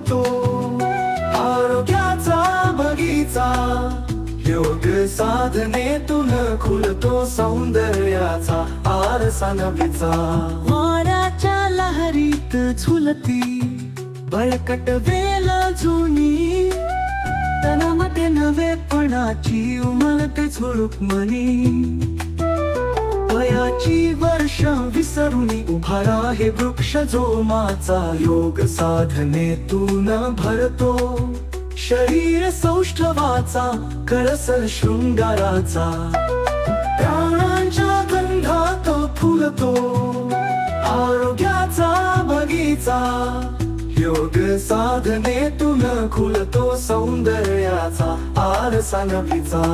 तो आरोग्याचा बगीचा. योग साधनेतून खुलतो सौंदर्याचा आरसा नवीचा वाऱ्याच्या लहरीत झुलती बळकट वेल जुनी. तनामते नवेपणाची उमलते झुळूक मनी. वयाची वर्ष विसरून उभारा हे वृक्ष जोमाचा योग साधनेतून भरतो. शरीर सौष्ठवाचा कळसर शृंगाराचा. प्राणांच्या गंधात फुलतो. आरोग्याचा बगीचा. योग साधनेतून खुलतो सौंदर्याचा आरसा नवीचा.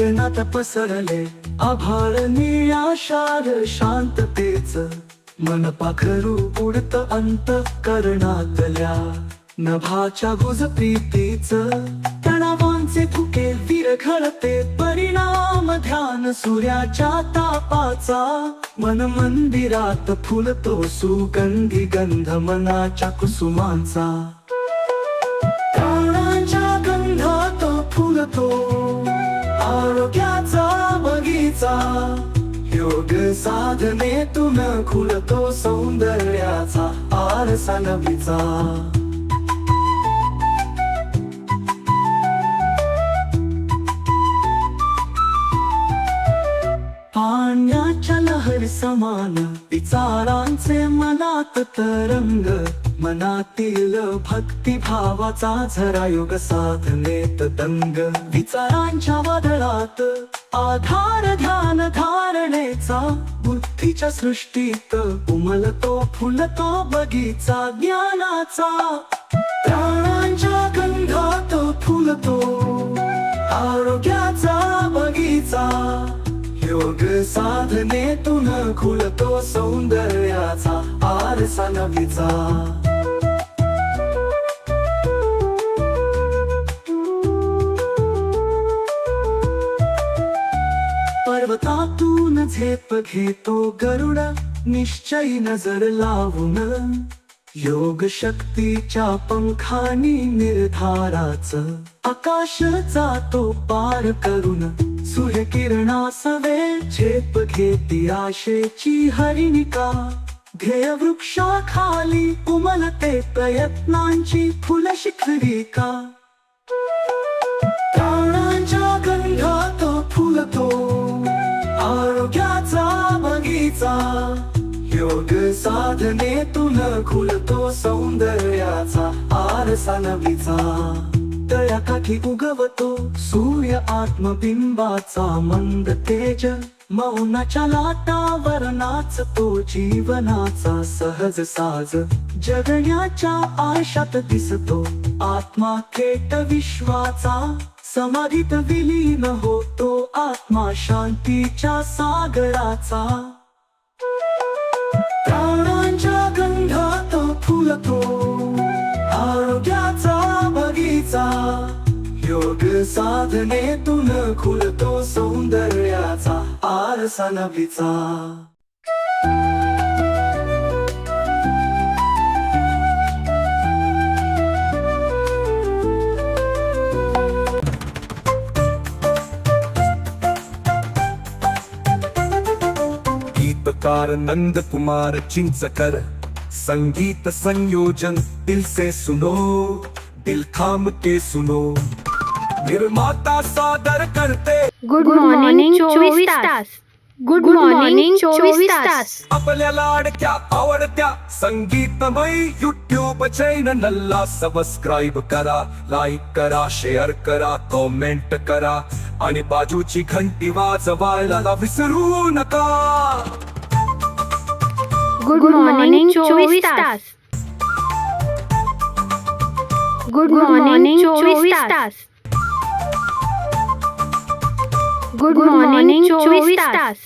गगनात पसरले. आभाळ निळाशार शांततेच. मन पाखरू उडत अंत करणातल्या नभाच्या गुज प्रीतीच तणावांचे फुके विरघळते परिणाम ध्यान सूर्याच्या तापाचा. मन मंदिरात फुलतो सुगंधी गंध मनाच्या कुसुमांचा. प्राणांच्या गंधात फुलतो. आरोग्याचा बगीचा योग साधने तुम खुलतो सौंदर्याचा. आरसा नवीचा. पाण्याच्या लहर समान विचारांचे मनात तरंग मनातील भक्तिभावाचा झरा योग साधनेत दंग. विचारांच्या वादळात आधार ध्यान धारणेचा बुद्धीच्या सृष्टीत उमलतो फुलतो बगीचा ज्ञानाचा. प्राणांच्या गंधात फुलतो आरोग्याचा बगीचा. योग साधनेतून खुलतो सौंदर्याचा आरसा नवीचा. पर्वतातून झेप घेतो गरुड निश्चयी नजर लावून. योग शक्तीच्या पंखानी निर्धाराच आकाश जातो पार करून. सूर्यकिरणा सवे झेप घेती आशेची हरिणिका ध्येय वृक्षाखाली उमलते प्रयत्नांची फुल शिखरिका प्राणांच्या गंधात फुलतो आरोग्याचा बगीचा. योग साधने तुला खुलतो सौंदर्याचा आरसा नवीचा. तळ्याकाठी उगवतो. सूर्य आत्मबिंबाचा मंद तेज. मौनाच्या लाटावर नाचतो जीवनाचा सहज साज. जगण्याच्या आशात दिसतो. आत्मा थेट विश्वाचा. समाधीत विलीन होतो आत्मा शांतीच्या सागराचा. प्राणांच्या गंधात फुलतो. आरोग्य बगीचा योग साधनेतून खुलतो सौंदर्याचा आरसा नवीचा। गीतकार नंद कुमार चिंचकर संगीत संयोजन दिल से सुनो। दिल थाम के सुनो। निर्माता सादर करते। गुड मॉर्निंग चोवीस तास. गुड मॉर्निंग चोवीस तास. आपल्या लाडक्या आवडत्या? संगीतमय युट्यूब चॅनलला सबस्क्राईब करा लाईक करा शेअर करा कमेंट करा. आणि बाजूची घंटी वाजवायला विसरू नका. गुड मॉर्निंग चोवीस तास. गुड मॉर्निंग चोवीस तास. गुड मॉर्निंग चोवीस तास.